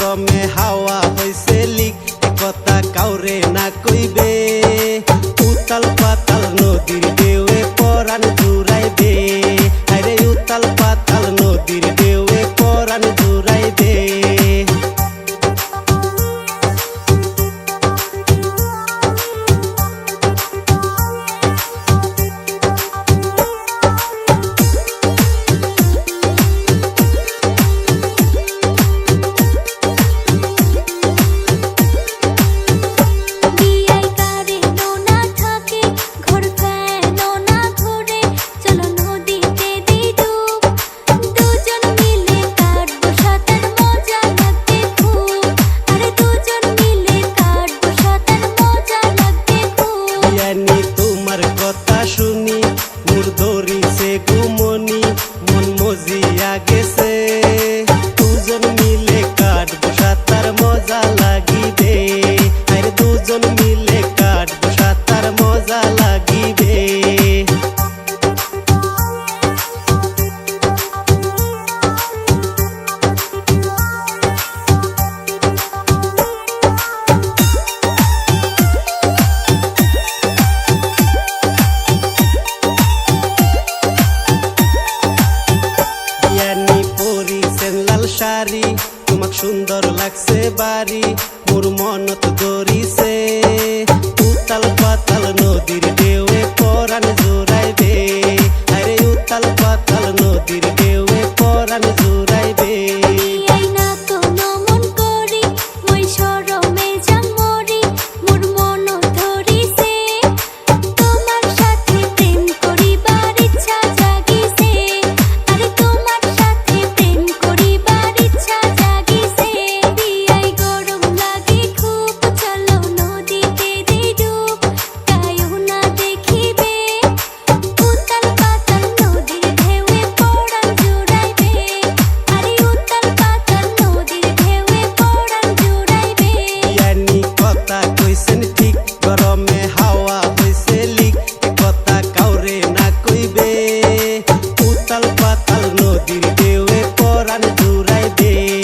গরমে হাওয়া সুন্দর লাগছে বাড়ি মোর মনত দরিছে পাতাল নদীর ঢেউয়ে दे